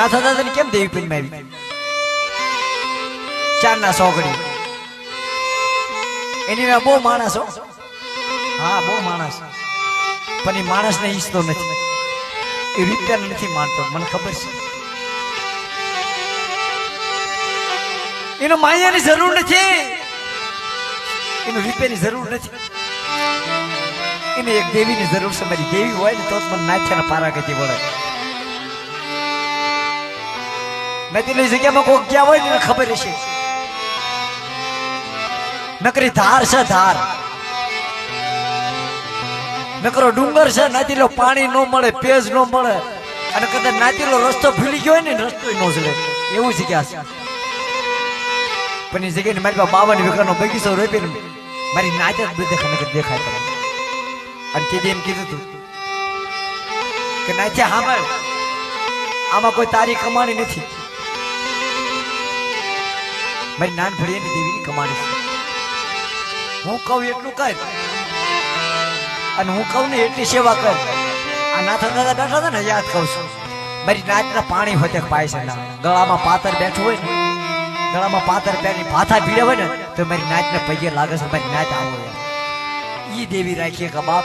નાથા તને કેમ દેવી પૂન મારી ચાર ચારના સોગડી એની બહુ માણસ હો. હા, બહુ માણસ. પણ એ માણસને ઈચ્છતો નથી. એ રૂપિયા નથી માનતો. મને ખબર છે. એનો માયાની જરૂર નથી. એનો રૂપિયાની જરૂર નથી. એને એક દેવીની જરૂર છે. મારી દેવી હોય ને તો જ મને નાથ્યાના પારા ગતિ વળે. નદીની જગ્યામાં કોક ગયા હોય ને ખબર હશે. નકરી ધાર છે, ધાર. નકરો ડુંગર છે, નાતીલો પાણી ન મળે, પેજ ન મળે. અને કદાચ નાતીલો રસ્તો ભૂલી ગયો હોય ને રસ્તો ન જલે એવું જગ્યા છે. પણ એ જગ્યાએ મારી પાસે બાવન વીઘાનો બગીચો રોપીને મારી નાચ જ ખબર દેખાય પડે. અને તે એમ કીધું તું કે નાચ્યા સાંભળ આમાં કોઈ તારી કમાણી નથી. મારી નાનપણી એની દેવીની કમાણી છે. હું કહું એટલું કર. અને હું કહું ને એટલી સેવા કર. આ નાથા દાદા બેઠા હતા ને, યાદ કહું છું. મારી નાચના પાણી હોતે પાય છે ગળામાં પાતર બેઠું હોય ને, ગળામાં પાતર પહેરી ભાથા ભીડે હોય ને, તો મારી નાચને પગે લાગે છે, મારી નાચ આવો. એ દેવી રાખીએ કે બાપ